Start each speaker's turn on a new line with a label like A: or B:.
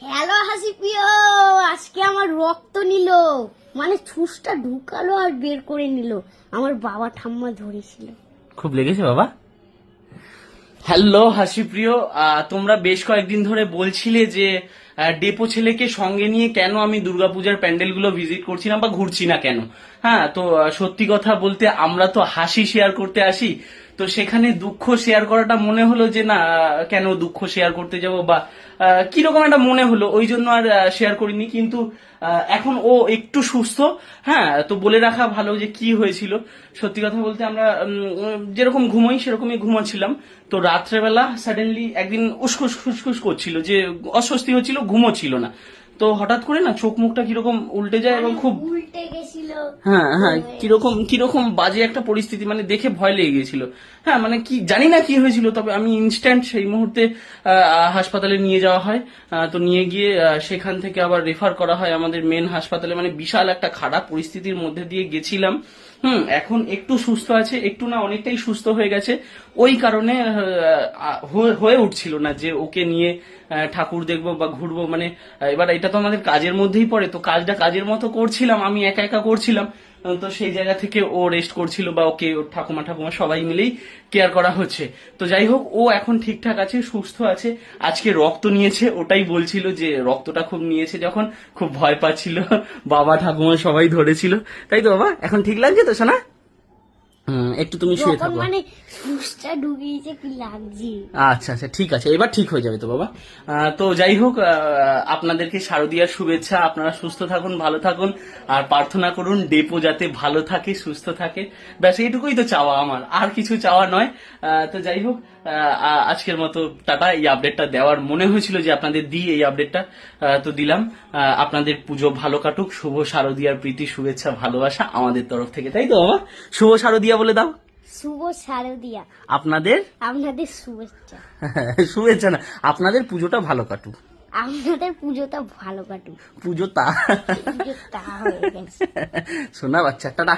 A: Hello হাসি প্রিয় আজকে আমার রক্ত নিল। মানে ছুসটা ঢুকালো আর বের করে নিল। আমার বাবা ঠাম্মা ধরেছিল।
B: খুব লেগেছে বাবা। হ্যালো হাসি প্রিয় তোমরা বেশ কয়েকদিন ধরে বলছিলে যে ডেপো ছেলেকে সঙ্গে নিয়ে কেন আমি দুর্গাপূজার প্যান্ডেলগুলো ভিজিট করছি না বা ঘুরছি না কেন? হ্যাঁ তো সত্যি কথা বলতে আমরা তো হাসি শেয়ার করতে আসি। তো সেখানে দুঃখ শেয়ার করাটা মনে হলো যে, না কেন দুঃখ শেয়ার করতে যাব বা কীরকম একটা মনে হলো, ওই জন্য আর শেয়ার করিনি। কিন্তু এখন ও একটু সুস্থ। হ্যাঁ তো বলে রাখা ভালো যে কি হয়েছিল। সত্যি কথা বলতে আমরা যেরকম ঘুমোই, সেরকমই ঘুমাচ্ছিলাম। তো রাত্রেবেলা সাডেনলি একদিন উসখুস খুসখুস করছিল, যে অস্বস্তি হচ্ছিল ঘুমোচ্ছিল না। তো হঠাৎ করে না চোখ মুখটা কীরকম উল্টে যায় এবং খুব
A: উল্টে গেছিল।
B: হ্যাঁ হ্যাঁ কীরকম কীরকম বাজে একটা পরিস্থিতি মানে দেখে ভয় লেগে গেছিল। হ্যাঁ মানে কি জানি না কি হয়েছিল তবে আমি ইনস্ট্যান্ট সেই মুহূর্তে হাসপাতালে নিয়ে যাওয়া হয়। তো নিয়ে গিয়ে সেখান থেকে আবার রেফার করা হয় আমাদের মেন হাসপাতালে। মানে বিশাল একটা খারাপ পরিস্থিতির মধ্যে দিয়ে গেছিলাম। হুম এখন একটু সুস্থ আছে একটু না অনেকটাই সুস্থ হয়ে গেছে। ওই কারণে হয়ে- উঠছিল না যে ওকে নিয়ে ঠাকুর দেখব বা ঘুরবো মানে এবার এটা তো আমাদের কাজের মধ্যেই পড়ে, তো কাজটা কাজের মতো করছিলাম, আমি একা একা করছিলাম তো সেই জায়গা থেকে ও রেস্ট করছিল বা ওকে, ওর ঠাকুমা ঠাকুমা সবাই মিলেই কেয়ার করা হচ্ছে। তো যাই হোক, ও এখন ঠিকঠাক আছে, সুস্থ আছে, আজকে রক্ত নিয়েছে, ওটাই বলছিল যে রক্তটা খুব নিয়েছে যখন, খুব ভয় পাচ্ছিল, বাবা ঠাকুমা সবাই ধরেছিল। তাই তো বাবা, এখন ঠিক লাগছে তো শোনা হুম, একটু তুমি শুয়ে থাকো।
A: মানে ছুসটা ঢুকিয়েছে কি লাগছে?
B: আচ্ছা আচ্ছা ঠিক আছে এবার ঠিক হয়ে যাবে তো বাবা। তো যাই হোক আপনাদেরকে শারদীয়ার শুভেচ্ছা আপনারা সুস্থ থাকুন ভালো থাকুন আর প্রার্থনা করুন ডেপো যাতে ভালো থাকে সুস্থ থাকে। ব্যাস এইটুকুই তো চাওয়া আমার আর কিছু চাওয়া নয়। তো যাই হোক আজকের মতো টাটা এই আপডেটটা দেওয়ার মনে হয়েছিল যে আপনাদের দিই এই আপডেটটা আহ, তো দিলাম। আপনাদের পুজো ভালো কাটুক শুভ শারদীয়ার প্রীতি শুভেচ্ছা ভালোবাসা আমাদের তরফ থেকে তাই তো বাবা? শুভ শারদীয়া বলে দাও।
A: শুভ শারদিয়া।
B: আপনাদের?
A: আপনাদের শুভেচ্ছা।
B: শুভেচ্ছা না আপনাদের পুজোটা ভালো কাটুক।
A: আপনাদের পুজোটা ভালো কাটুক।
B: পুজো তা
A: পুজো তা গেছে।
B: শোনা বাচ্চা টাটা।